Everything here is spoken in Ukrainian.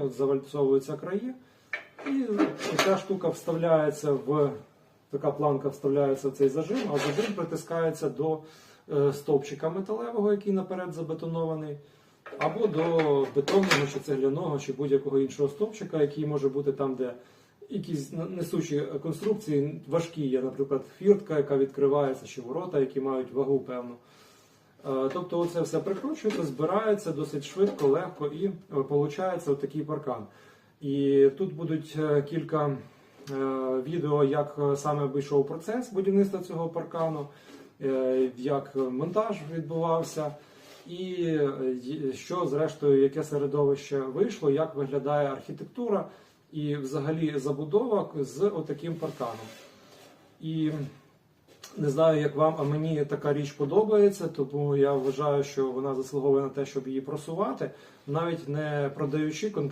От завальцовуються краї, і ця штука вставляється в така планка вставляється в цей зажим, а зажим притискається до е, стовпчика металевого, який наперед забетонований, або до бетонного чи цегляного, чи будь-якого іншого стовпчика, який може бути там, де якісь несучі конструкції важкі є, наприклад, фіртка, яка відкривається, чи ворота, які мають вагу певну. Е, Тобто оце все прикручується, збирається досить швидко, легко і виходить такий паркан. І тут будуть е, кілька е, відео, як е, саме вийшов процес будівництва цього паркану, е, як монтаж відбувався, і е, що зрештою, яке середовище вийшло, як виглядає архітектура і взагалі забудова з отаким парканом. І не знаю, як вам, а мені така річ подобається, тому я вважаю, що вона заслуговує на те, щоб її просувати, навіть не продаючи конкретно.